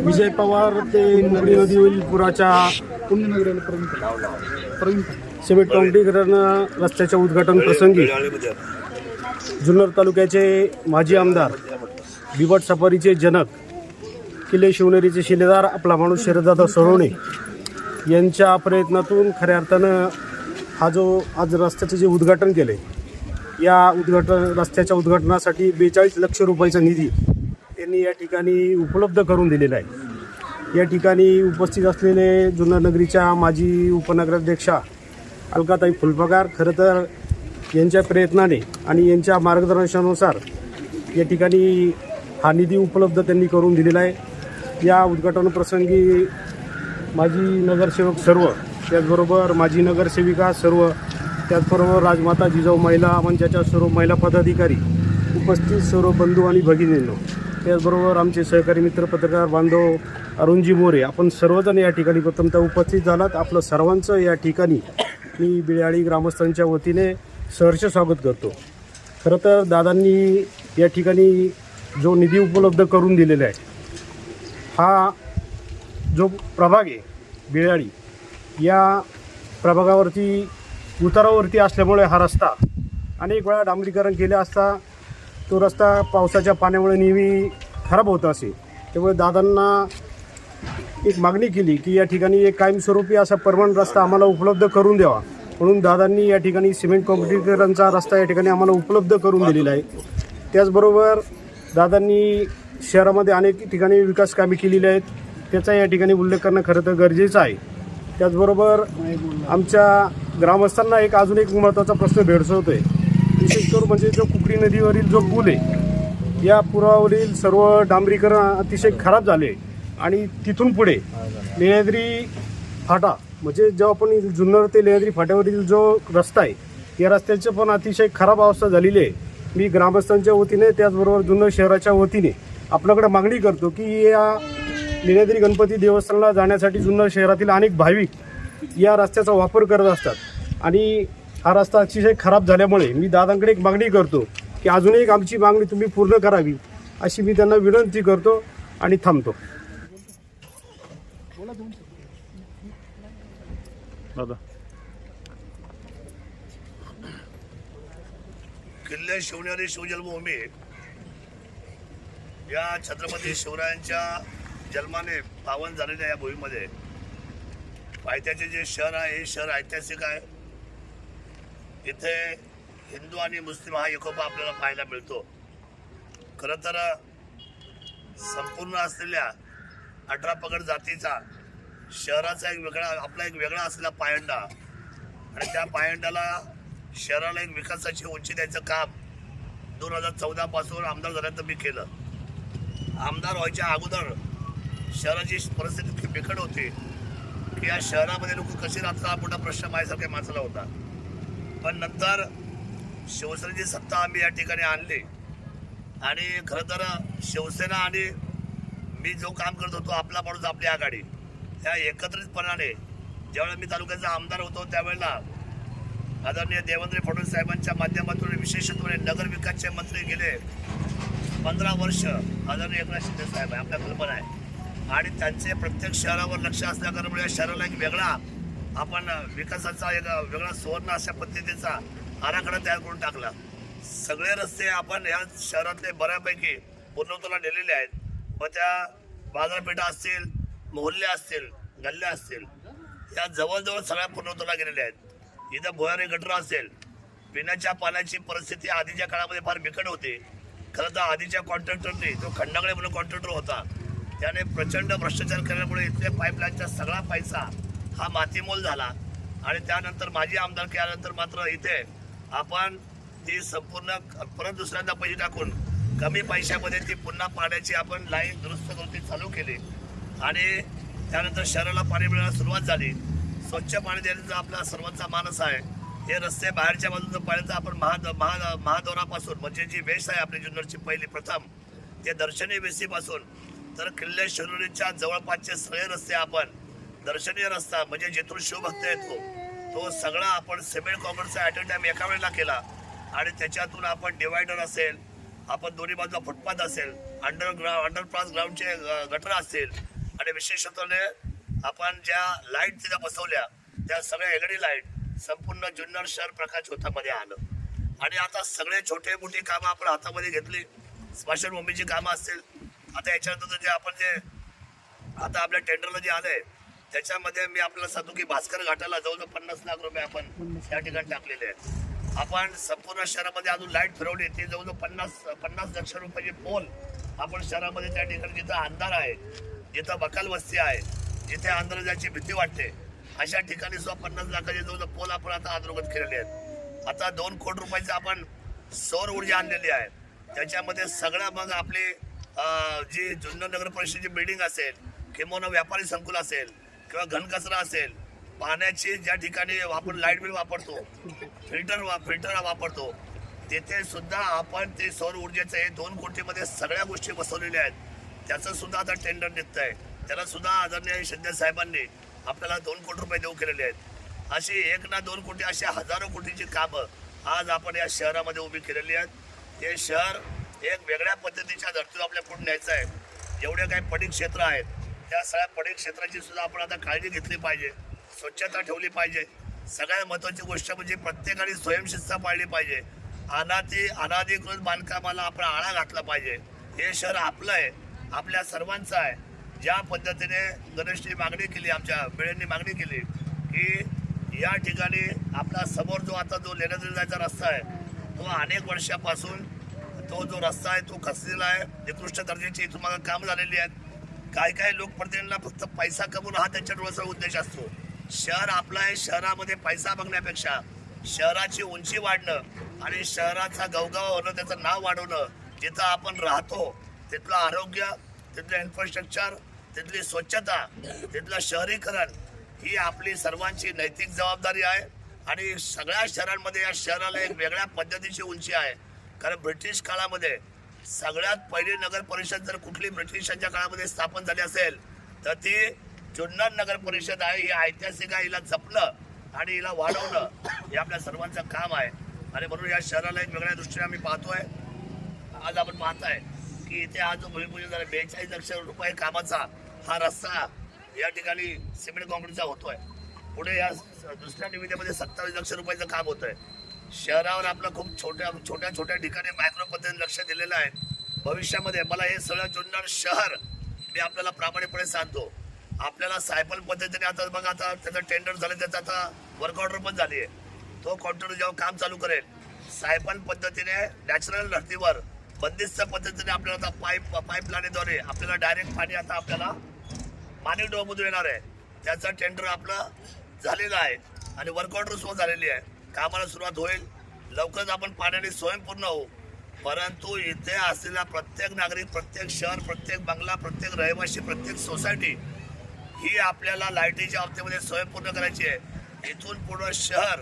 विजय पवार ते नगरी नदीवरील पुराच्या सिमेंट काउंटीकरण रस्त्याच्या उद्घाटन प्रसंगी जुन्नर तालुक्याचे माजी आमदार बिबट सफारीचे जनक किल्ले शिवनेरीचे शिलेदार आपला माणूस शरददादा सरोणे यांच्या प्रयत्नातून खऱ्या अर्थानं हा जो आज रस्त्याचं जे उद्घाटन केले या उद्घाटन रस्त्याच्या उद्घाटनासाठी बेचाळीस लक्ष रुपयाचा निधी त्यांनी या ठिकाणी उपलब्ध करून दिलेला आहे. या ठिकाणी उपस्थित असलेले जुन्नर नगरीच्या माजी उपनगराध्यक्षा अलकाताई फुलपगार खरं तर यांच्या प्रयत्नाने आणि यांच्या मार्गदर्शनानुसार या ठिकाणी हा निधी उपलब्ध त्यांनी करून दिलेला आहे. या उद्घाटनप्रसंगी माजी नगरसेवक सर्व त्याचबरोबर माजी नगरसेविका सर्व त्याचबरोबर राजमाता जिजाऊ महिला मंचाच्या सर्व महिला पदाधिकारी उपस्थित सर्व बंधू आणि भगिनींनो त्याचबरोबर आमचे सहकारी मित्र पत्रकार बांधव अरुणजी मोरे आपण सर्वजण या ठिकाणी प्रथमतः उपस्थित झालात. आपलं सर्वांचं या ठिकाणी मी बिळाळी ग्रामस्थांच्या वतीने सहर्ष स्वागत करतो. खरं तर दादांनी या ठिकाणी जो निधी उपलब्ध करून दिलेला आहे हा जो प्रभाग आहे बिळाळी या प्रभागावरती उतारावरती असल्यामुळे हा रस्ता अनेक वेळा डांबरीकरण केले असता तो रस्ता पावसाच्या पाण्यामुळे नेहमी खराब होत असे. त्यामुळे दादांना एक मागणी केली की या ठिकाणी एक कायमस्वरूपी असा परमनंट रस्ता आम्हाला उपलब्ध करून द्यावा. म्हणून दादांनी या ठिकाणी सिमेंट कॉन्क्रीकरणचा रस्ता या ठिकाणी आम्हाला उपलब्ध करून दिलेला आहे. त्याचबरोबर दादांनी शहरामध्ये अनेक ठिकाणी विकास कामे केलेली आहेत. त्याचा या ठिकाणी उल्लेख करणं खरं तर गरजेचं आहे. त्याचबरोबर आमच्या ग्रामस्थांना एक अजून एक महत्त्वाचा प्रश्न भेडसवतोय. विशेष करून म्हणजे जो कुकडी नदीवरील जो पूल आहे या पुरावरील सर्व डांबरीकरण अतिशय खराब झाले आणि तिथून पुढे लेहद्री फाटा म्हणजे जो आपण जुन्नर ते लेहद्री फाट्यावरील जो रस्ता आहे या रस्त्याची पण अतिशय खराब अवस्था झालेली आहे. मी ग्रामस्थांच्या वतीने त्याचबरोबर जुन्नर शहराच्या वतीने आपल्याकडे मागणी करतो की या लेण्याद्री गणपती देवस्थानाला जाण्यासाठी जुन्नर शहरातील अनेक भाविक या रस्त्याचा वापर करत असतात. आणि हा रस्ता अतिशय खराब झाल्यामुळे मी दादांकडे एक मागणी करतो की अजूनही एक आमची मागणी तुम्ही पूर्ण करावी अशी मी त्यांना विनंती करतो आणि थांबतो. दादा. किल्ले शिवनेरी शिवजन्मभूमी. या छत्रपती शिवरायांच्या जन्माने पावन झालेल्या या भूमीमध्ये पायथ्याचे जे शहर आहे हे शहर ऐतिहासिक आहे. इथे हिंदू आणि मुस्लिम हा एकोपा आपल्याला पाहायला मिळतो. खरं तर संपूर्ण असलेल्या अठरा पगड जातीचा शहराचा एक वेगळा आपला एक वेगळा असलेला पायंडा. आणि त्या पायंडाला शहराला एक विकासाची उंची द्यायचं काम दोन हजार चौदापासून आमदार झाल्यानंतर मी केलं. आमदार व्हायच्या अगोदर शहराची परिस्थिती इतकी बिकट होती की या शहरामध्ये लोक कसे राहतात हा मोठा प्रश्न माझ्यासारख्या माणसाला होता. पण नंतर शिवसेनेची सत्ता आम्ही या ठिकाणी आणली. आणि खरं तर शिवसेना आणि मी जो काम करत होतो आपला माणूस आपली आघाडी ह्या एकत्रितपणाने ज्यावेळेला मी तालुक्याचा आमदार होतो त्यावेळेला आदरणीय देवेंद्र फडणवीस साहेबांच्या माध्यमातून विशेषत्वाने नगर विकासचे मंत्री गेले. पंधरा वर्ष आदरणीय एकनाथ शिंदे साहेब आहे आपल्या कल्पना आहे. आणि त्यांचे प्रत्येक शहरावर लक्ष असल्याकारणामुळे या शहराला एक वेगळा आपण विकासाचा एक वेगळा सुवर्ण अशा पद्धतीचा आराखडा तयार करून टाकला. सगळे रस्ते आपण या शहरातले बऱ्यापैकी पूर्णत्वाला नेलेले आहेत. मग त्या बाजारपेठा असतील मोहल्ले असतील गल्ल्या असतील या जवळजवळ सगळ्या पूर्णत्वाला गेलेल्या आहेत. इथं भुयारी गटर असेल पिण्याच्या पाण्याची परिस्थिती आधीच्या काळामध्ये फार बिकट होती. खरं तर आधीच्या कॉन्ट्रॅक्टरने जो खंडागळे म्हणून कॉन्ट्रॅक्टर होता. त्याने प्रचंड भ्रष्टाचार केल्यामुळे इथल्या पाईपलाईनचा सगळा पैसा हा मातीमोल झाला. आणि त्यानंतर माझी आमदार केल्यानंतर मात्र इथे आपण ती संपूर्ण परत दुसऱ्यांदा पैसे टाकून कमी पैशामध्ये ती पुन्हा पाण्याची आपण लाईन दुरुस्त करून ती चालू केली. आणि त्यानंतर शहराला पाणी मिळायला सुरुवात झाली. स्वच्छ पाणी देण्याचा आपला सर्वांचा मानस आहे हे रस्ते बाहेरच्या बाजूचं पाण्याचं आपण महा महा महादौरापासून म्हणजे जी वेस आहे आपली जुन्नरची पहिली प्रथम ते दर्शनी वेसीपासून तर किल्ले शिरोलीच्या जवळपासचे सगळे रस्ते आपण दर्शनीय रस्ता म्हणजे जिथून शिवभक्त येतो तो सगळा आपण सिमेंट कॉन्क्रीटचा ॲट अ टाइम एका वेळेला केला. आणि त्याच्यातून आपण डिवायडर असेल आपण दोन्ही बाजूला फुटपाथ असेल अंडरग्राऊंड अंडरपास ग्राउंडचे गटर असतील. आणि विशेषत्वाने आपण ज्या लाइट तिथं बसवल्या त्या सगळ्या एलईडी लाइट संपूर्ण जुन्नर शहर प्रकाश होतामध्ये आलं. आणि आता सगळे छोटे मोठी कामं आपण हातामध्ये घेतली. स्मशानभूमीची कामं असतील आता याच्यानंतर जे आपण जे आता आपल्या टेंडरला जे आलंय त्याच्यामध्ये मी आपल्याला सांगतो की भास्कर घाटाला जवळजवळ पन्नास लाख रुपये आपण त्या ठिकाणी टाकलेले आहेत. आपण संपूर्ण शहरामध्ये अजून लाइट फिरवली ते जवळजवळ पन्नास पन्नास लक्ष रुपयाचे पोल आपण शहरामध्ये त्या ठिकाणी जिथं अंधार आहे जिथं बकाल वस्ती आहे जिथे अंधार जायची भीती वाटते अशा ठिकाणी सुद्धा पन्नास लाखाचे जवळजवळ पोल आपण आता अधोगत केलेले आहेत. आता दोन कोटी रुपयाचे आपण सौर ऊर्जा आणलेली आहे. त्याच्यामध्ये सगळं मग आपली जी जुन्नर नगर परिषदेची बिल्डिंग असेल किंवा व्यापारी संकुल असेल किंवा घनकचरा असेल पाण्याची ज्या ठिकाणी आपण लाइट बिल वापरतो फिल्टर वा फिल्टर वापरतो तिथे सुद्धा आपण ते सौर ऊर्जेचं हे दोन कोटीमध्ये सगळ्या गोष्टी बसवलेल्या आहेत. त्याचं सुद्धा आता टेंडर निघत आहे त्याला सुद्धा आदरणीय शिंदे साहेबांनी आपल्याला दोन कोटी रुपये देऊ केलेले आहेत. अशी एक ना दोन कोटी अशी हजारो कोटीची कामं आज आपण या शहरामध्ये उभी केलेली आहेत. ते शहर एक वेगळ्या पद्धतीच्या धर्तीवर आपल्या पुढे न्यायचं आहे. जेवढे काही पडीक क्षेत्र आहेत. त्या सगळ्या पडीक क्षेत्राची सुद्धा आपण आता काळजी घेतली पाहिजे. स्वच्छता ठेवली पाहिजे. सगळ्यात महत्त्वाची गोष्ट म्हणजे प्रत्येकाने स्वयंशिस्त पाळली पाहिजे. अनादी अनाधिकृत बांधकामाला आपण आळा घातला पाहिजे. हे शहर आपलं आहे. आपल्या सर्वांचं आहे. ज्या पद्धतीने गणेशनी मागणी केली आमच्या वेळेंनी मागणी केली की या ठिकाणी आपला समोर जो आता जो लेण्याद्री जायचा रस्ता आहे तो अनेक वर्षापासून तो जो रस्ता आहे तो खचलेला आहे. निकृष्ट दर्जाची इथून मागं काम झालेली आहेत. काही काही लोकप्रतिनिधींना फक्त पैसा कमवून हा त्यांच्या डोळ्याचा उद्देश असतो. शहर आपलं आहे शहरामध्ये पैसा बघण्यापेक्षा शहराची उंची वाढणं आणि शहराचा गवगाव होणं त्याचं नाव वाढवणं जिथं आपण राहतो तिथलं आरोग्य तिथलं इन्फ्रास्ट्रक्चर तिथली स्वच्छता तिथलं शहरीकरण ही आपली सर्वांची नैतिक जबाबदारी आहे. आणि सगळ्या शहरांमध्ये या शहराला एक वेगळ्या पद्धतीची उंची आहे. कारण ब्रिटिश काळामध्ये सगळ्यात पहिली नगर परिषद जर कुठली ब्रिटिशांच्या काळामध्ये स्थापन झाली असेल तर ती जुन्नर नगर परिषद आहे ही ऐतिहासिक आहे हिला जपणं आणि हिला वाढवणं हे आपल्या सर्वांचं काम आहे. आणि म्हणून या शहराला एक वेगळ्या दृष्टीने आम्ही पाहतोय. आज आपण पाहताय की इथे आज जो भूमिपूजन झाला बेचाळीस लक्ष रुपये कामाचा हा रस्ता या ठिकाणी सिमेंट कॉन्क्रीटचा होतोय. पुढे या दुसऱ्या निविदेमध्ये सत्तावीस लक्ष रुपयाचं काम होतंय. शहरावर आपलं खूप छोट्या छोट्या छोट्या ठिकाणी मायक्रो पद्धतीने लक्ष दिलेलं आहे. भविष्यामध्ये मला हे सगळं जुन्नर शहर मी आपल्याला प्रामाणिकपणे सांगतो. आपल्याला सायकल पद्धतीने आता बघा आता त्याचं टेंडर झालं त्याचं आता वर्क ऑर्डर पण झाली आहे. तो कॉन्ट्रॅक्टर जेव्हा काम चालू करेल सायबल पद्धतीने नॅचरल धर्तीवर बंदिस्त पद्धतीने आपल्याला आता पाईप पाईपलाईनद्वारे आपल्याला डायरेक्ट पाणी आता आपल्याला माणिक डोमधून येणार आहे. त्याचं टेंडर आपलं झालेलं आहे आणि वर्क ऑर्डर सुद्धा झालेली आहे. कामाला सुरुवात होईल. लवकरच आपण पाण्याने स्वयंपूर्ण होऊ. परंतु इथे असलेला प्रत्येक नागरिक प्रत्येक शहर प्रत्येक बंगला प्रत्येक रहिवासी प्रत्येक सोसायटी ही आपल्याला लाईटीच्या बाबतीमध्ये स्वयंपूर्ण करायची आहे. इथून पुढं शहर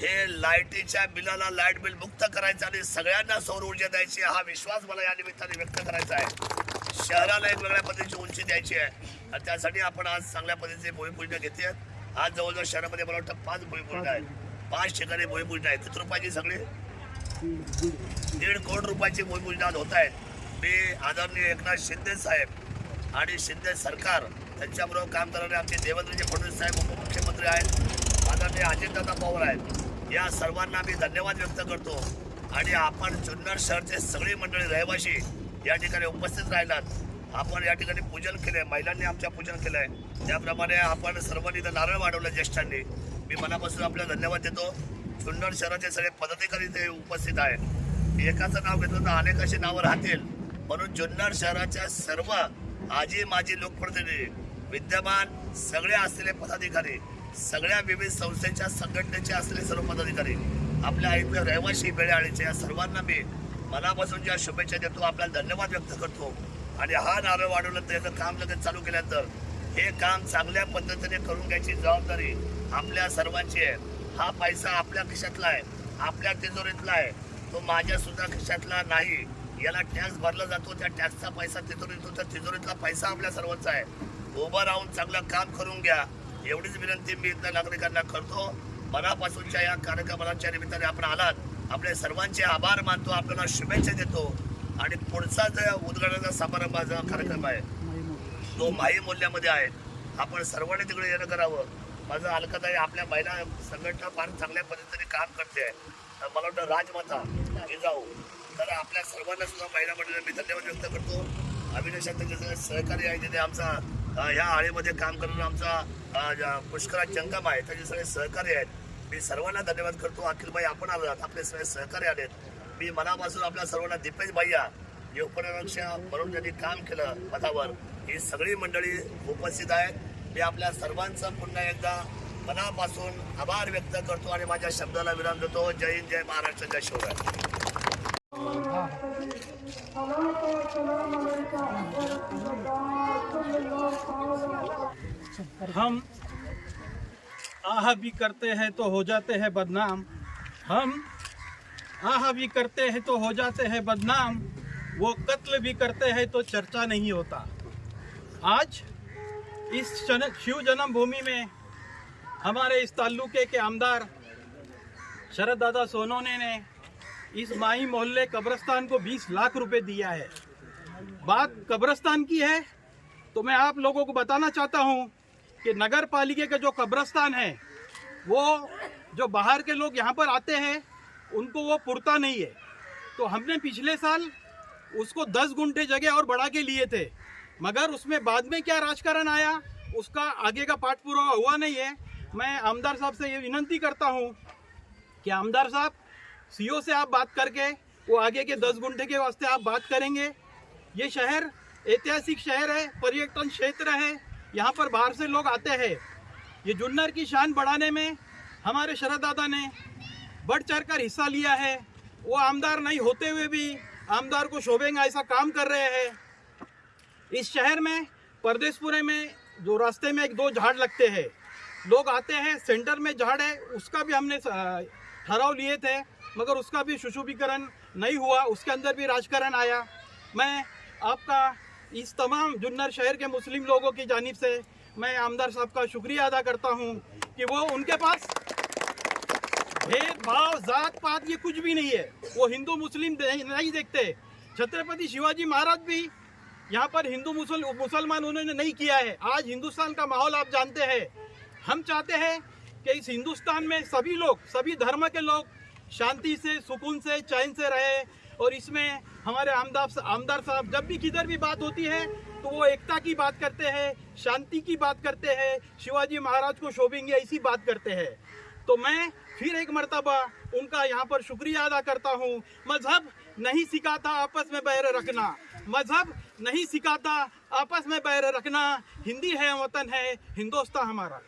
हे लाईटीच्या बिलाला लाइट बिल मुक्त करायचं आणि सगळ्यांना सौर ऊर्जा द्यायची हा विश्वास मला या निमित्ताने व्यक्त करायचा आहे. शहराला एक वेगळ्या पद्धतीची उंची द्यायची आहे. आणि त्यासाठी आपण आज चांगल्या पद्धतीचे भूमिपूजन घेते आज जवळजवळ शहरामध्ये मला वाटतं पाच भूमिपूजन आहेत. पाच ठिकाणी भूमिपूजन आहेत किती रुपयाचे सगळे? दीड कोटी रुपयाची भूमिपूजन होत आहेत. मी आदरणीय एकनाथ शिंदे साहेब आणि शिंदे सरकार त्यांच्याबरोबर काम करणारे आमचे देवेंद्रजी फडणवीस साहेब उपमुख्यमंत्री आहेत. आदरणीय अजितदादा पवार आहेत. या सर्वांना मी धन्यवाद व्यक्त करतो. आणि आपण जुन्नर शहरचे सगळी मंडळी रहिवासी या ठिकाणी उपस्थित राहिलात. आपण या ठिकाणी पूजन केलं आहे महिलांनी आमच्या पूजन केलं आहे त्याप्रमाणे आपण सर्वांनी इथं नारळ वाढवलं ज्येष्ठांनी. मी मनापासून आपल्याला धन्यवाद देतो. सुंदर शहराचे सगळे पदाधिकारी इथे उपस्थित आहेत. एकाचं नाव घेतलं तर अनेक अशी नावं राहतील. म्हणून जुन्नर शहराच्या सर्व आजी माजी लोकप्रतिनिधी विद्यमान सगळे असलेले पदाधिकारी सगळ्या विविध संस्थेच्या संघटनेचे असलेले सर्व पदाधिकारी आपल्या इथल्या रहिवासी बेळाळीचे या सर्वांना मी मनापासून ज्या शुभेच्छा देतो आपल्याला धन्यवाद व्यक्त करतो. आणि हा नारळ वाढवलं तर याचं काम लगेच चालू केल्यानंतर हे काम चांगल्या पद्धतीने करून घ्यायची जबाबदारी आपल्या सर्वांची आहे. हा पैसा आपल्या खिशातला आहे. आपल्या तिजोरीतला आहे. तो माझ्या सुद्धा खिशातला नाही. याला टॅक्स भरला जातो त्या टॅक्सचा पैसा तिजोरीत त्या तिजोरीतला पैसा आपल्या सर्वांचा आहे. उभं राहून चांगलं काम करून घ्या. एवढीच विनंती मी इथल्या नागरिकांना करतो. मनापासूनच्या या कार्यक्रमाच्या निमित्ताने आपण आलात. आपल्या सर्वांचे आभार मानतो. आपल्याला शुभेच्छा देतो. आणि पुढचा जो उद्घाटनाचा समारंभाचा कार्यक्रम आहे तो माई मूल्यामध्ये आहे आपण सर्वांनी तिकडे येणं करावं. माझं अलकाताई आपल्या महिला संघटना फार चांगल्या पद्धतीने काम करते. आहे मला वाटतं राजमाता हे जाऊ तर आपल्या सर्वांना सुद्धा महिला मंडळाला मी धन्यवाद व्यक्त करतो. अविनाश जे सगळे सहकारी आहे तिथे आमचा ह्या आळीमध्ये काम करून आमचा ज्या पुष्कराज जंगम आहे त्याचे सगळे सहकारी आहेत. मी सर्वांना धन्यवाद करतो. अखिलबाई आपण आलात आपले सगळे सहकारी आलेत. मी मनापासून आपल्या सर्वांना दीपेश भैया हे म्हणून ज्यांनी काम केलं पदावर ही सगळी मंडळी उपस्थित आहेत. मी आपल्या सर्वांचं पुन्हा एकदा मनापासून आभार व्यक्त करतो आणि माझ्या शब्दाला विराम देतो. जय हिंद, जय महाराष्ट्र, जय शिवराय. हम आह भी करते हैं तो हो जाते हैं बदनाम। हम आह भी करते हैं तो हो जाते हैं बदनाम। वो कत्ल भी करते हैं तो चर्चा नहीं होता। आज इस शिव जन्मभूमि में हमारे इस ताल्लुके के आमदार शरद दादा सोनोने ने इस माही मोहल्ले कब्रस्तान को 20 लाख रुपए दिया है। बात कब्रस्तान की है तो मैं आप लोगों को बताना चाहता हूँ कि नगर पालिका का जो कब्रस्तान है, वो जो बाहर के लोग यहाँ पर आते हैं, उनको वो पुरता नहीं है। तो हमने पिछले साल उसको दस घंटे जगह और बढ़ा के लिए थे। मगर उसमें बाद में क्या राजकारण आया, उसका आगे का पाठ पूरा हुआ नहीं है। मैं आमदार साहब से ये विनंती करता हूँ कि आमदार साहब, सीओ से आप बात करके, वो आगे के दस गुंठे के वास्ते आप बात करेंगे। ये शहर ऐतिहासिक शहर है, पर्यटन क्षेत्र है, यहाँ पर बाहर से लोग आते हैं। ये जुन्नर की शान बढ़ाने में हमारे शरद दादा ने बढ़ चढ़ कर हिस्सा लिया है। वो आमदार नहीं होते हुए भी आमदार को शोभेंगे ऐसा काम कर रहे हैं। इस शहर में परदेशपुरे में, जो रास्ते में एक दो झाड़ लगते हैं, लोग आते हैं, सेंटर में झाड़ है, उसका भी हमने ठहराव लिए थे, मगर उसका भी सुशोभीकरण नहीं हुआ, उसके अंदर भी राजकरण आया। मैं आपका, इस तमाम जुन्नर शहर के मुस्लिम लोगों की जानिब से, मैं आमदार साहब का शुक्रिया अदा करता हूँ कि वो उनके पास भेदभाव जात पात ये कुछ भी नहीं है। वो हिंदू, मुस्लिम नहीं देखते। छत्रपति शिवाजी महाराज भी यहाँ पर हिंदू मुसल, मुसलमान उन्होंने नहीं किया है। आज हिंदुस्तान का माहौल आप जानते हैं। हम चाहते हैं कि इस हिंदुस्तान में सभी लोग, सभी धर्म के लोग शांति से, सुकून से, चैन से रहे और इसमें हमारे आमदार आमदार साहब, जब भी किधर भी बात होती है तो वो एकता की बात करते हैं, शांति की बात करते हैं, शिवाजी महाराज को शोभेंगे, ऐसी बात करते हैं। तो मैं फिर एक मरतबा उनका यहाँ पर शुक्रिया अदा करता हूँ। मज़हब नहीं सिखाता आपस में बैर रखना। मजहब नहीं सिखाता आपस में बैर रखना हिंदी है वतन है हिंदुस्तान हमारा।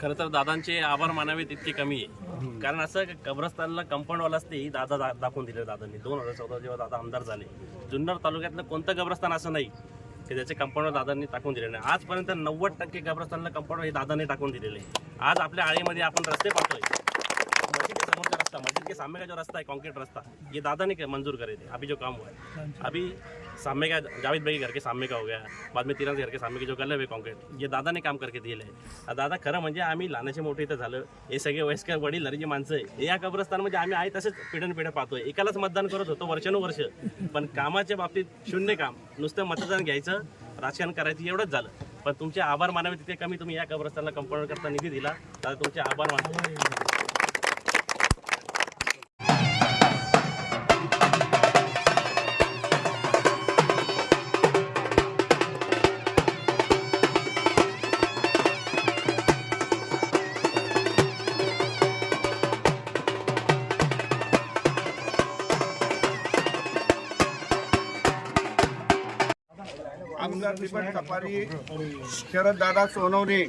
खरं तर दादांचे आभार मानावे तितके कमी. आहे कारण असं कब्रस्तानला कंपाऊंडवाला असते दादा दाखवून दिले दादांनी. दोन हजार चौदा जेव्हा दादा आमदार झाले जुन्नर तालुक्यातलं कोणतं कब्रस्तान असं नाही की त्याचे कंपाऊंडवर दादांनी टाकून दिले नाही. आजपर्यंत नव्वद टक्के कब्रस्तानला कंपाऊंडवर हे दादांनी टाकून दिलेले. आहे. आज आपल्या आळीमध्ये आपण रस्ते पाहतोय. के सामने का जो रास्ता है कॉन्क्रीट रास्ता ये दादा ने मंजूर करे थे? अभी जो काम हुआ है। अभी सामने का जावेद भाई घर के सामने का हो गया बाद में तिरंज घर के सामने के जो गले हुए कॉन्क्रीट ये दादा ने काम करके दिले आहे दादा खरं म्हणजे आम्ही लहानाचे मोठे इथं झालं. हे सगळे वयस्कर वडील जी माणसं आहे हे या कब्रस्तानमध्ये आम्ही आहे तसेच पिढ्यान पिढ्या पाहतोय. एकालाच मतदान करत होतो वर्षानुवर्ष. पण कामाच्या बाबतीत शून्य काम. नुसतं मतदान घ्यायचं राजकारण करायचं एवढंच झालं. पण तुमचे आभार मानावे तिथे कमी तुम्ही या कब्रस्तानला कंपाऊंड करता निधी दिला. तर तुमचे आभार मानावे आमदार दीपक शरद शरददादा सोनवणे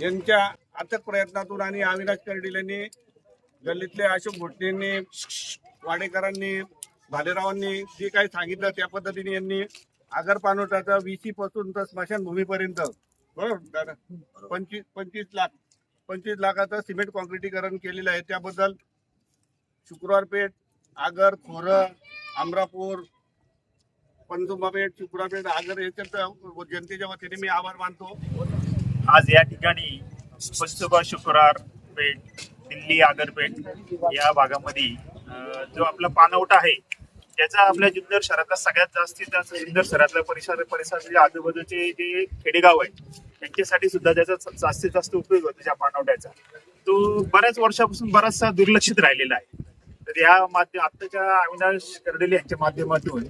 यांच्या अथक प्रयत्नातून आणि अविनाश कर्डिल यांनी गल्लीतले अशोक भोटणेंनी वाडेकरांनी भालेरावांनी जे काही सांगितलं त्या पद्धतीने यांनी आगर पानोटाचा वीसी पासून तर स्मशानभूमीपर्यंत बरोबर दादा? पंचवीस पंचवीस लाख पंचवीस लाखाचं सिमेंट कॉन्क्रिटीकरण केलेलं आहे. त्याबद्दल शुक्रवारपेठ आगर खोरं अमरापूर पंजुमापेठ चिकुरापेठ आगर याच्यात जनतेच्या वतीने मी आभार मानतो. आज या ठिकाणी पंचोबा शुक्रवार पेठ दिल्ली आगरपेठ या भागामध्ये जो आपला पानवटा आहे त्याचा आपल्या जुन्नर शहरातला सगळ्यात जास्तीत जास्त जुन्नर शहरातल्या परिसर परिसरातले आजूबाजूचे जे खेडेगाव आहेत त्यांच्यासाठी सुद्धा त्याचा जास्तीत जास्त उपयोग होतो त्या पानवट्याचा. तो बऱ्याच वर्षापासून बराचसा दुर्लक्षित राहिलेला आहे. तर या माध्यम आत्ताच्या अविनाश कर्डेले यांच्या माध्यमातून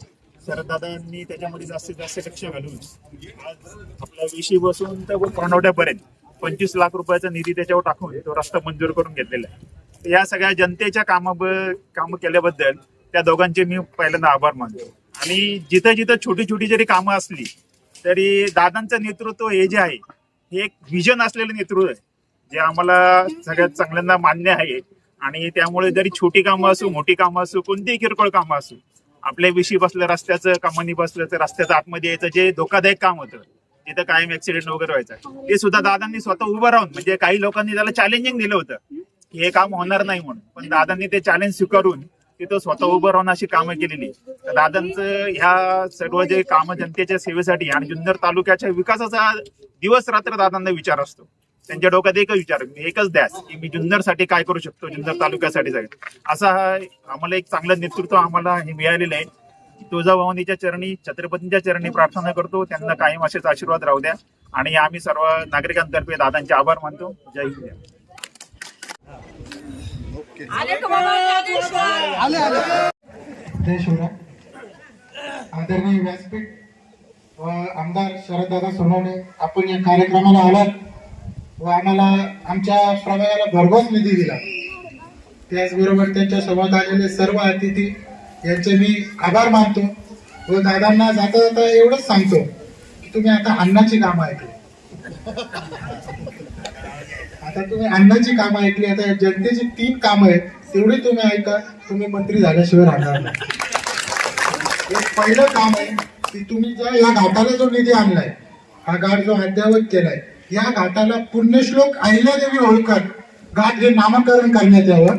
शरददादांनी त्याच्यामध्ये जास्तीत जास्त लक्ष घालून आज आपल्या विशी बसून तर पानवट्यापर्यंत पंचवीस लाख रुपयाचा निधी त्याच्यावर टाकून तो रस्ता मंजूर करून घेतलेला आहे. तर या सगळ्या जनतेच्या कामा काम केल्याबद्दल त्या दोघांचे मी पहिल्यांदा आभार मानतो. आणि जिथं जिथं छोटी छोटी जरी कामं असली तरी दादांचं नेतृत्व हे जे आहे हे एक विजन असलेलं नेतृत्व आहे जे आम्हाला सगळ्यात चांगल्यांदा मान्य आहे. आणि त्यामुळे जरी छोटी कामं असो मोठी कामं असो कोणतीही किरकोळ कामं असो आपल्या विषयी बसलं रस्त्याचं कामानी बसलं तर रस्त्याचं आतमध्ये यायचं जे धोकादायक काम होतं तिथं कायम ऍक्सिडेंट वगैरे व्हायचा. ते सुद्धा दादांनी स्वतः उभं राहून म्हणजे काही लोकांनी त्याला चॅलेंजिंग दिलं होतं की हे काम होणार नाही म्हणून. पण दादांनी ते चॅलेंज स्वीकारून तिथं स्वतः उभं राहून अशी कामं केलेली. दादांचं ह्या सर्व जे कामं जनतेच्या सेवेसाठी आणि जुन्नर तालुक्याच्या विकासाचा दिवस रात्र दादांना विचार असतो. त्यांच्या डोक्यात एकच विचार एकच द्यास की मी जुन्नरसाठी काय करू शकतो जुन्नर तालुक्यासाठी जाईल. असा हा आम्हाला एक चांगलं नेतृत्व आम्हाला हे मिळालेलं आहे. तुळजाभवानीच्या चरणी छत्रपतींच्या चरणी प्रार्थना करतो. त्यांना कायम असेच आशीर्वाद राहू द्या. आणि आम्ही सर्व नागरिकांतर्फे दादांचे आभार मानतो. जय हिंद. आदरणीय व्यासपीठ व आमदार शरददादा सोनवणे आपण या कार्यक्रमाला आलात. व आम्हाला आमच्या प्रभागाला भरघोस निधी दिला. त्याचबरोबर त्यांच्यासोबत आलेले सर्व अतिथी यांचे मी आभार मानतो व दादांना जाता जाता एवढंच सांगतो की तुम्ही आता अन्नाची कामं ऐकली. आता तुम्ही अन्नाची कामं ऐकली आता जनतेची तीन कामं आहेत तेवढी तुम्ही ऐका तुम्ही मंत्री झाल्याशिवाय राहणार नाही. एक पहिलं काम आहे की तुम्ही ज्या या घाटाला जो निधी आणलाय हा घाट जो अद्ययावत केलाय या घाटाला पुण्यश्लोक अहिल्यादेवी होळकर घाट हे नामकरण करण्यात यावं.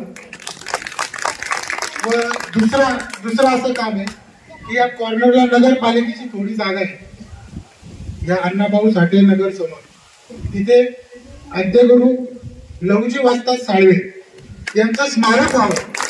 व दुसरं दुसरं असं काम आहे की या कॉर्नरला नगरपालिकेची थोडी जागा आहे. या अण्णाभाऊ साठे नगर समोर. तिथे आद्यगुरू लवजी वाजता साळवे यांचं स्मारक व्हावं.